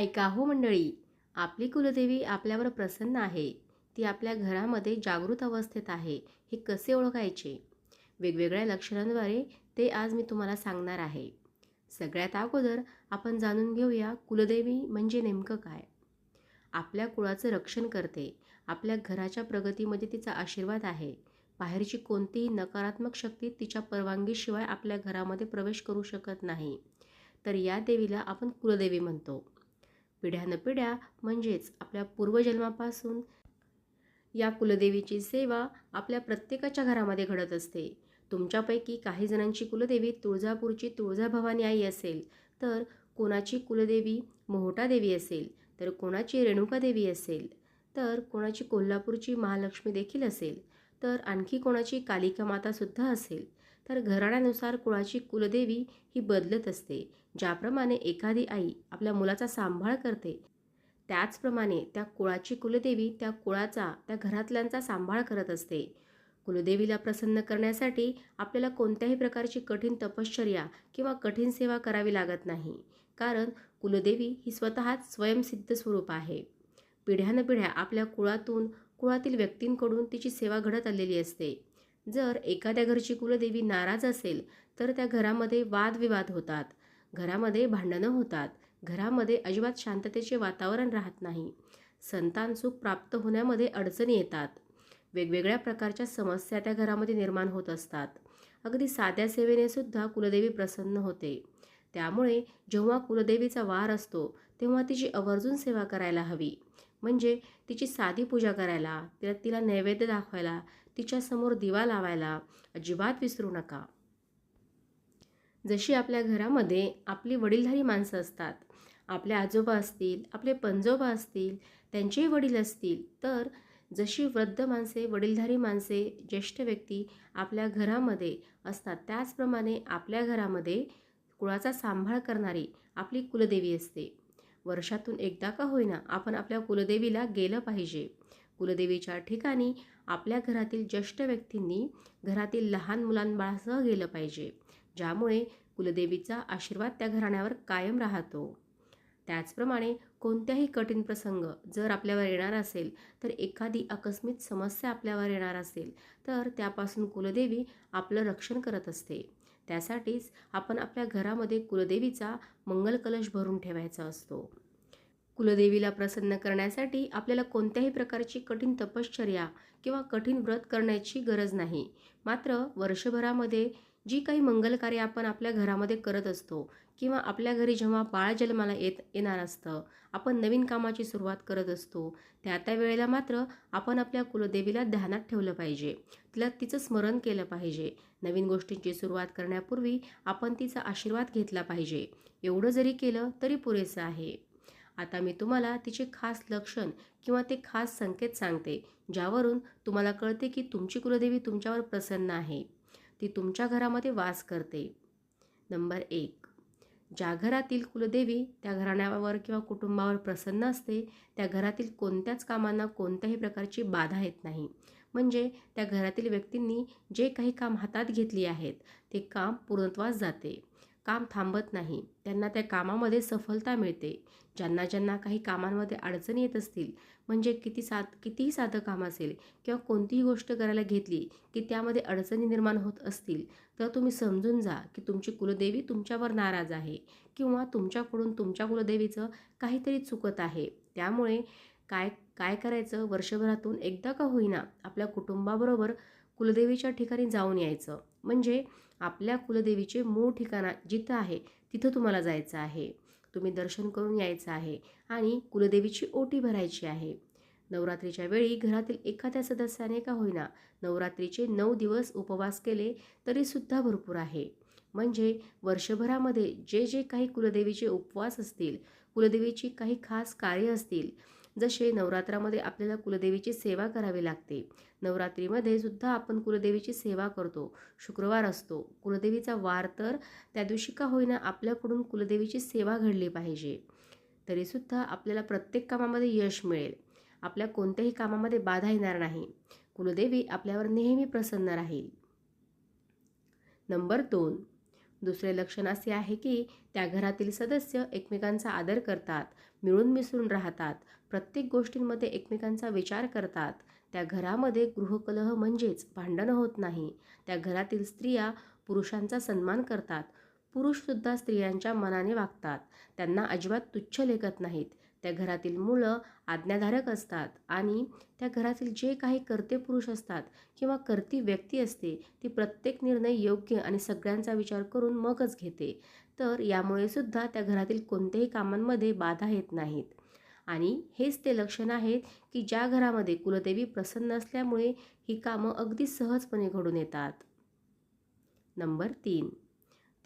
ऐका हो मंडळी आपली कुलदेवी आपल्यावर प्रसन्न आहे. ती आपल्या घरामध्ये जागृत अवस्थेत आहे. हे कसे ओळखायचे? वेगवेगळ्या लक्षणांद्वारे ते आज मी तुम्हाला सांगणार आहे. सगळ्यात अगोदर आपण जाणून घेऊया कुलदेवी म्हणजे नेमकं काय? आपल्या कुळाचं रक्षण करते. आपल्या घराच्या प्रगतीमध्ये तिचा आशीर्वाद आहे. बाहेरची कोणतीही नकारात्मक शक्ती तिच्या परवानगीशिवाय आपल्या घरामध्ये प्रवेश करू शकत नाही. तर या देवीला आपण कुलदेवी म्हणतो. पिढ्यानपिढ्या म्हणजेच आपल्या पूर्वजन्मापासून या कुलदेवीची सेवा आपल्या प्रत्येकाच्या घरामध्ये घडत असते. तुमच्यापैकी काही जणांची कुलदेवी तुळजापूरची तुळजाभवानी आई असेल तर कोणाची कुलदेवी मोहटादेवी असेल तर कोणाची रेणुका देवी असेल तर कोणाची कोल्हापूरची महालक्ष्मी देखील असेल तर आणखी कोणाची कालिका मातासुद्धा असेल. तर घराण्यानुसार कुळाची कुलदेवी ही बदलत असते. ज्याप्रमाणे एखादी आई आपल्या मुलाचा सांभाळ करते त्याचप्रमाणे त्या कुळाची कुलदेवी त्या कुळाचा त्या घरातल्यांचा सांभाळ करत असते. कुलदेवीला प्रसन्न करण्यासाठी आपल्याला कोणत्याही प्रकारची कठीण तपश्चर्या किंवा कठीण सेवा करावी लागत नाही. कारण कुलदेवी ही स्वतःच स्वयंसिद्ध स्वरूप आहे. पिढ्यानपिढ्या आपल्या कुळातून कुळातील व्यक्तींकडून तिची सेवा घडत आलेली असते. जर एखाद्या घरची कुलदेवी नाराज असेल तर त्या घरामध्ये वादविवाद होतात. घरामध्ये भांडणं होतात. घरामध्ये अजिबात शांततेचे वातावरण राहत नाही. संतान सुख प्राप्त होण्यामध्ये अडचणी येतात. वेगवेगळ्या प्रकारच्या समस्या त्या घरामध्ये निर्माण होत असतात. अगदी साध्या सेवेने सुद्धा कुलदेवी प्रसन्न होते. त्यामुळे जेव्हा कुलदेवीचा वार असतो तेव्हा तिची आवर्जून सेवा करायला हवी. म्हणजे तिची साधी पूजा करायला तिला तिला नैवेद्य दाखवायला तिच्यासमोर दिवा लावायला अजिबात विसरू नका. जशी आपल्या घरामध्ये आपली वडीलधारी माणसं असतात आपले आजोबा असतील आपले पंजोबा असतील त्यांचेही वडील असतील तर जशी वृद्ध माणसे वडीलधारी माणसे ज्येष्ठ व्यक्ती आपल्या घरामध्ये असतात त्याचप्रमाणे आपल्या घरामध्ये कुळाचा सांभाळ करणारी आपली कुलदेवी असते. वर्षातून एकदा का होईना आपण आपल्या कुलदेवीला गेलं पाहिजे. कुलदेवीच्या ठिकाणी आपल्या घरातील ज्येष्ठ व्यक्तींनी घरातील लहान मुलांबाळासह गेलं पाहिजे ज्यामुळे कुलदेवीचा आशीर्वाद त्या घराण्यावर कायम राहतो. त्याचप्रमाणे कोणत्याही कठीण प्रसंग जर आपल्यावर येणार असेल तर एखादी आकस्मिक समस्या आपल्यावर येणार असेल तर त्यापासून कुलदेवी आपलं रक्षण करत असते. त्यासाठीच आपण आपल्या घरामध्ये कुलदेवीचा मंगल कलश भरून ठेवायचा असतो. कुलदेवीला प्रसन्न करण्यासाठी आपल्याला कोणत्याही प्रकारची कठीण तपश्चर्या किंवा कठीण व्रत करण्याची गरज नाही. मात्र वर्षभरामध्ये जी काही मंगलकार्य आपण आपल्या घरामध्ये करत असतो किंवा आपल्या घरी जेव्हा बाळ जन्माला येत येणार असतं आपण नवीन कामाची सुरुवात करत असतो त्या त्या वेळेला मात्र आपण आपल्या कुलदेवीला ध्यानात ठेवलं पाहिजे. तिला तिचं स्मरण केलं पाहिजे. नवीन गोष्टींची सुरुवात करण्यापूर्वी आपण तिचा आशीर्वाद घेतला पाहिजे. एवढं जरी केलं तरी पुरेसं आहे. आता मी तुम्हाला तिचे खास लक्षण किंवा ते खास संकेत सांगते ज्यावरून तुम्हाला कळते की तुमची कुलदेवी तुमच्यावर प्रसन्न आहे. ती तुमच्या घरामध्ये वास करते. नंबर एक. ज्या घरातील कुलदेवी त्या घराण्यावर किंवा कुटुंबावर प्रसन्न असते त्या घरातील कोणत्याच कामांना कोणत्याही प्रकारची बाधा येत नाही. म्हणजे त्या घरातील व्यक्तींनी जे काही काम हातात घेतली आहेत ते काम पूर्णत्वास जाते. काम थांबत नाही. त्यांना त्या कामामध्ये सफलता मिळते. ज्यांना ज्यांना काही कामांमध्ये अडचणी येत असतील म्हणजे किती साध कितीही साधं काम असेल किंवा कोणतीही गोष्ट करायला घेतली की त्यामध्ये अडचणी निर्माण होत असतील तर तुम्ही समजून जा की तुमची कुलदेवी तुमच्यावर नाराज आहे किंवा तुमच्याकडून तुमच्या कुलदेवीचं काहीतरी चुकत आहे. त्यामुळे काय काय करायचं? वर्षभरातून एकदा का होईना आपल्या कुटुंबाबरोबर कुलदेवीच्या ठिकाणी जाऊन यायचं. म्हणजे आपल्या कुलदेवीचे मूळ ठिकाण जिथं आहे तिथं तुम्हाला जायचं आहे. तुम्ही दर्शन करून यायचं आहे आणि कुलदेवीची ओटी भरायची आहे. नवरात्रीच्या वेळी घरातील एखाद्या सदस्याने का होईना नवरात्रीचे नऊ दिवस उपवास केले तरीसुद्धा भरपूर आहे. म्हणजे वर्षभरामध्ये जे जे काही कुलदेवीचे उपवास असतील कुलदेवीची काही खास कार्य असतील जसे नवरात्रामध्ये आपल्याला कुलदेवीची सेवा करावी लागते. नवरात्रीमध्ये सुद्धा आपण कुलदेवीची सेवा करतो. शुक्रवार असतो. कुलदेवीचा वार तर त्या दिवशी का होईना आपल्याकडून कुलदेवीची सेवा घडली पाहिजे. तरीसुद्धा आपल्याला प्रत्येक कामामध्ये यश मिळेल. आपल्या कोणत्याही कामामध्ये बाधा येणार नाही. कुलदेवी आपल्यावर नेहमी प्रसन्न राहील. नंबर दोन. दुसरे लक्षण असे आहे की त्या घरातील सदस्य एकमेकांचा आदर करतात मिळून मिसळून राहतात प्रत्येक गोष्टींमध्ये एकमेकांचा विचार करतात. त्या घरामध्ये गृहकलह म्हणजेच भांडणं होत नाही. त्या घरातील स्त्रिया पुरुषांचा सन्मान करतात. पुरुषसुद्धा स्त्रियांच्या मनाने वागतात. त्यांना अजिबात तुच्छ लेखत नाहीत. त्या घरातील मुलं आज्ञाधारक असतात आणि त्या घरातील जे काही कर्ते पुरुष असतात किंवा कर्ती व्यक्ती असते ती प्रत्येक निर्णय योग्य आणि सगळ्यांचा विचार करून मगच घेते. तर यामुळे सुद्धा त्या घरातील कोणत्याही कामांमध्ये बाधा येत नाहीत. आणि हेच ते लक्षण आहेत की ज्या घरामध्ये कुलदेवी प्रसन्न असल्यामुळे ही कामं अगदी सहजपणे घडून येतात. नंबर तीन.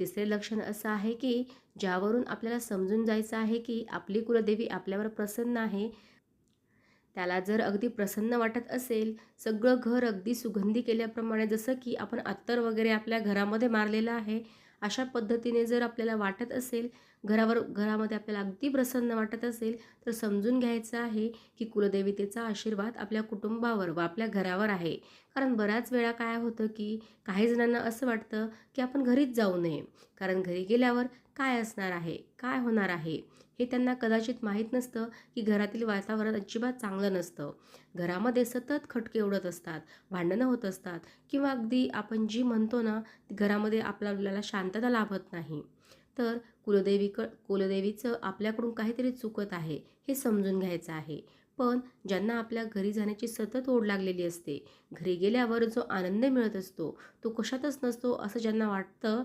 तिसरे लक्षण असं आहे की ज्यावरून आपल्याला समजून जायचं आहे की आपली कुलदेवी आपल्यावर प्रसन्न आहे. त्याला जर अगदी प्रसन्न वाटत असेल सगळं घर अगदी सुगंधी केल्याप्रमाणे जसं की आपण अत्तर वगैरे आपल्या घरामध्ये मारलेलं आहे अशा पद्धतीने जर आपल्याला वाटत असेल घरावर घरामध्ये आपल्याला अगदी प्रसन्न वाटत असेल तर समजून घ्यायचं आहे की कुलदेवतेचा आशीर्वाद आपल्या कुटुंबावर व आपल्या घरावर आहे. कारण बऱ्याच वेळा काय होतं की काही जणांना असं वाटतं की आपण घरीच जाऊ नये. कारण घरी गेल्यावर काय असणार आहे? काय होणार आहे? हे त्यांना कदाचित माहीत नसतं की घरातील वातावरण अजिबात चांगलं नसतं. घरामध्ये सतत खटके उडत असतात भांडणं होत असतात किंवा अगदी आपण जी म्हणतो ना घरामध्ये आपल्याला शांतता लाभत नाही. तर कुलदेवीक कुलदेवीचं आपल्याकडून काहीतरी चुकत आहे हे समजून घ्यायचं आहे. पण ज्यांना आपल्या घरी जाण्याची सतत ओढ लागलेली असते घरी गेल्यावर जो आनंद मिळत असतो तो कशातच नसतो असं ज्यांना वाटतं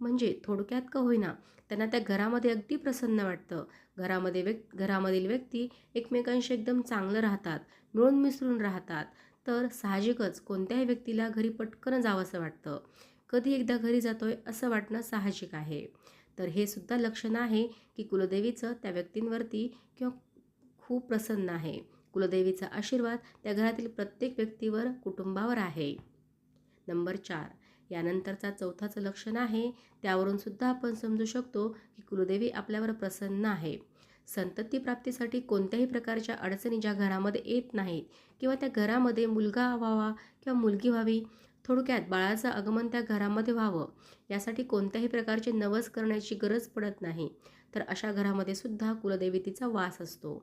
म्हणजे थोडक्यात का होईना त्यांना त्या घरामध्ये अगदी प्रसन्न वाटतं. घरामध्ये व्यक् घरामधील व्यक्ती एकमेकांशी एकदम चांगलं राहतात मिळून मिसळून राहतात. तर साहजिकच कोणत्याही व्यक्तीला घरी पटकन जावंसं वाटतं. कधी एकदा घरी जातोय असं वाटणं साहजिक आहे. तर हे सुद्धा लक्षण आहे की कुलदेवीचं त्या व्यक्तींवरती किंवा खूप प्रसन्न आहे. कुलदेवीचा आशीर्वाद त्या घरातील प्रत्येक व्यक्तीवर कुटुंबावर आहे. नंबर चार. यानंतरचा चौथाचं लक्षण आहे त्यावरून सुद्धा आपण समजू शकतो की कुलदेवी आपल्यावर प्रसन्न आहे. संतती प्राप्तीसाठी कोणत्याही प्रकारच्या अडचणी ज्या घरामध्ये येत नाहीत किंवा त्या घरामध्ये मुलगा व्हावा किंवा मुलगी व्हावी थोडक्यात बाळाचं आगमन त्या घरामध्ये व्हावं यासाठी कोणत्याही प्रकारचे नवस करण्याची गरज पडत नाही. तर अशा घरामध्ये सुद्धा कुलदेवी तिचा वास असतो.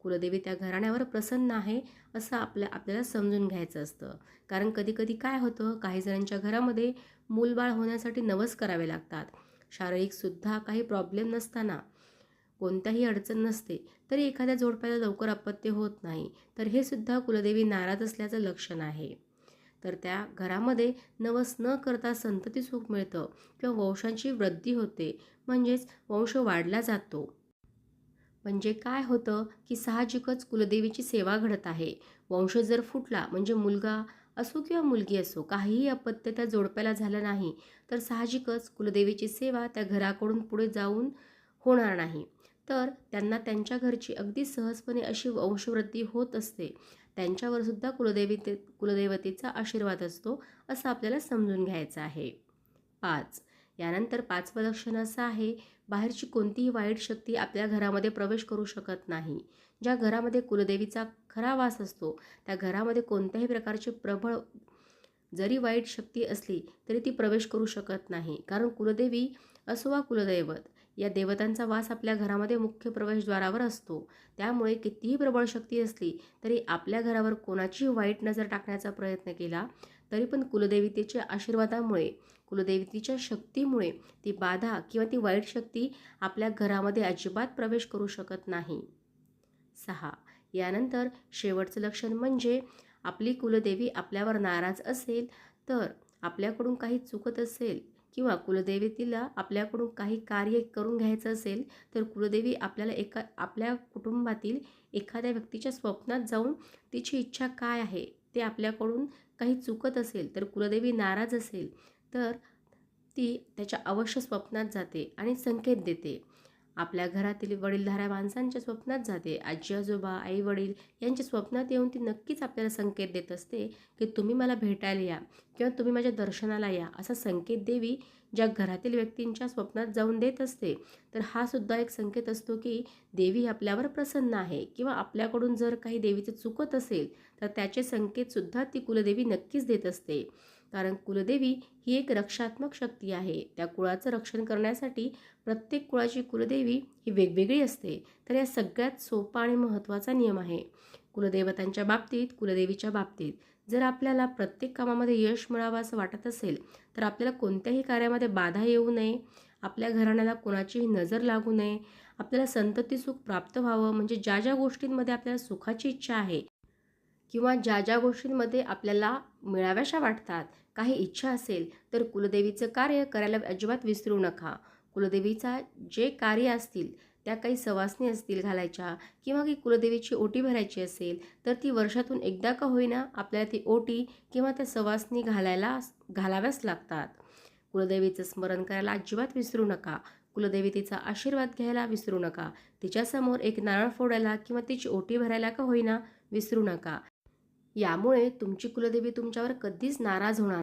कुलदेवी त्या घराण्यावर प्रसन्न आहे असं आपल्या आपल्याला समजून घ्यायचं असतं. कारण कधीकधी काय होतं काही जणांच्या घरामध्ये मूलबाळ होण्यासाठी नवस करावे लागतात. शारीरिकसुद्धा काही प्रॉब्लेम नसताना कोणत्याही अडचण नसते तरी एखाद्या जोडप्याला लवकर अपत्य होत नाही. तर हे सुद्धा कुलदेवी नाराज असल्याचं लक्षण आहे. तर त्या घरामध्ये नवस न करता संतती सुख मिळतं किंवा वंशांची वृद्धी होते. म्हणजेच वंश वाढला जातो. म्हणजे काय होतं की साहजिकच कुलदेवीची सेवा घडत आहे. वंश जर फुटला म्हणजे मुलगा असो किंवा मुलगी असो काहीही अपत्य त्या जोडप्याला झालं नाही तर साहजिकच कुलदेवीची सेवा त्या घराकडून पुढे जाऊन होणार नाही. तर त्यांना त्यांच्या घरची अगदी सहजपणे अशी वंशवृद्धी होत असते. त्यांच्यावर सुद्धा कुलदेवी कुलदेवतेचा आशीर्वाद असतो असं आपल्याला समजून घ्यायचं आहे. पाच. यानंतर पाचवं लक्षण असं आहे बाहेरची कोणतीही वाईट शक्ती आपल्या घरामध्ये प्रवेश करू शकत नाही. ज्या घरामध्ये कुलदेवीचा खरा वास असतो त्या घरामध्ये कोणत्याही प्रकारची प्रबळ जरी वाईट शक्ती असली तरी ती प्रवेश करू शकत नाही. कारण कुलदेवी असो वा कुलदैवत या देवतांचा वास आपल्या घरामध्ये मुख्य प्रवेशद्वारावर असतो. त्यामुळे कितीही प्रबळ शक्ती असली तरी आपल्या घरावर कोणाचीही वाईट नजर टाकण्याचा प्रयत्न केला तरी पण कुलदेवतेच्या आशीर्वादामुळे कुलदेवतेच्या शक्तीमुळे ती बाधा किंवा ती वाईट शक्ती आपल्या घरामध्ये अजिबात प्रवेश करू शकत नाही. सहा. यानंतर शेवटचं लक्षण म्हणजे आपली कुलदेवी आपल्यावर नाराज असेल तर आपल्याकडून काही चुकत असेल किंवा कुलदेवतीला आपल्याकडून काही कार्य करून घ्यायचं असेल तर कुलदेवी आपल्याला एका आपल्या कुटुंबातील एखाद्या व्यक्तीच्या स्वप्नात जाऊन तिची इच्छा काय आहे ते आपल्याकडून काही चुकत असेल तर कुलदेवी नाराज असेल तर ती त्याच्या अवश्य स्वप्नात जाते आणि संकेत देते. आपल्या घरातील वडीलधाऱ्या माणसांच्या स्वप्नात जाते. आजी आजोबा आई वडील यांच्या स्वप्नात येऊन ती नक्कीच आपल्याला संकेत देत असते की तुम्ही मला भेटायला या किंवा तुम्ही माझ्या दर्शनाला या असा संकेत देवी ज्या घरातील व्यक्तींच्या स्वप्नात जाऊन देत असते. तर हा सुद्धा एक संकेत असतो की देवी आपल्यावर प्रसन्न आहे किंवा आपल्याकडून जर काही देवीचं चुकत असेल तर त्याचे संकेतसुद्धा ती कुलदेवी नक्कीच देत असते. कारण कुलदेवी ही एक रक्षात्मक शक्ती आहे. त्या कुळाचं रक्षण करण्यासाठी प्रत्येक कुळाची कुलदेवी ही वेगवेगळी असते. तर या सगळ्यात सोपा आणि महत्त्वाचा नियम आहे. कुलदेवतांच्या बाबतीत कुलदेवीच्या बाबतीत जर आपल्याला प्रत्येक कामामध्ये यश मिळावं असं वाटत असेल तर आपल्याला कोणत्याही कार्यामध्ये बाधा येऊ नये. आपल्या घराण्याला कोणाचीही नजर लागू नये. आपल्याला संतती सुख प्राप्त व्हावं. म्हणजे ज्या ज्या गोष्टींमध्ये आपल्याला सुखाची इच्छा आहे किंवा ज्या ज्या गोष्टींमध्ये आपल्याला मिळाव्याशा वाटतात काही इच्छा असेल तर कुलदेवीचं कार्य करायला अजिबात विसरू नका. कुलदेवीचा जे कार्य असतील त्या काही सवासनी असतील घालायच्या किंवा की कुलदेवीची ओटी भरायची असेल तर ती वर्षातून एकदा का होईना आपल्याला ती ओटी किंवा त्या सवासनी घालायला घालाव्याच लागतात. कुलदेवीचं स्मरण करायला अजिबात विसरू नका. कुलदेवी तिचा आशीर्वाद घ्यायला विसरू नका. तिच्यासमोर एक नारळ फोडायला किंवा तिची ओटी भरायला का होईना विसरू नका. यामुळे तुमची कुलदेवी तुमच्यावर कधीच नाराज होणार